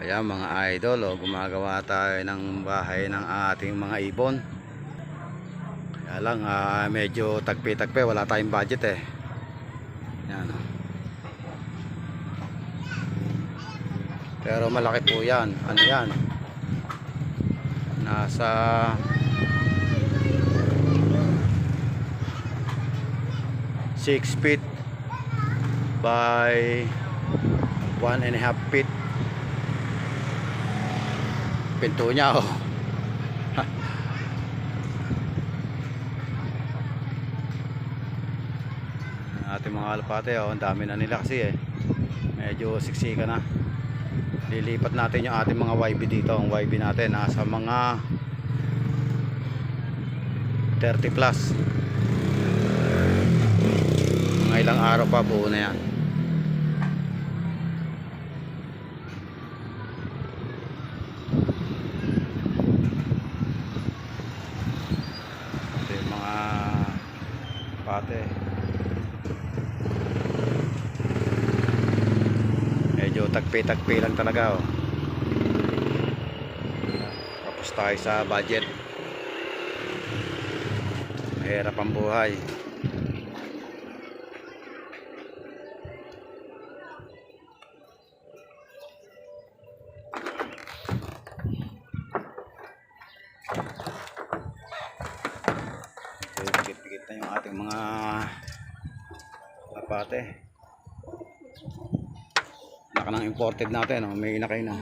Ayan mga idol, oh, gumagawa tayo ng bahay ng ating mga ibon. Kaya lang, ah, medyo tagpi-tagpi, wala tayong budget eh. Yan. oh. Pero malaki po yan. Ano yan? Nasa... Six feet by one and a half feet pinto niya oh. Ating mga alpate oh ang dami na nila kasi eh. Medyo siksika na. Lilipat natin yung ating mga YB dito. Ang YB natin nasa mga 30 plus. Mga ilang araw pa buo na yan pate medyo tagpi-tagpi lang talaga oh. tapos tayo sa budget. Mahirap ang buhay na yung ating mga lapate. Naka imported natin, oh. may inakay na.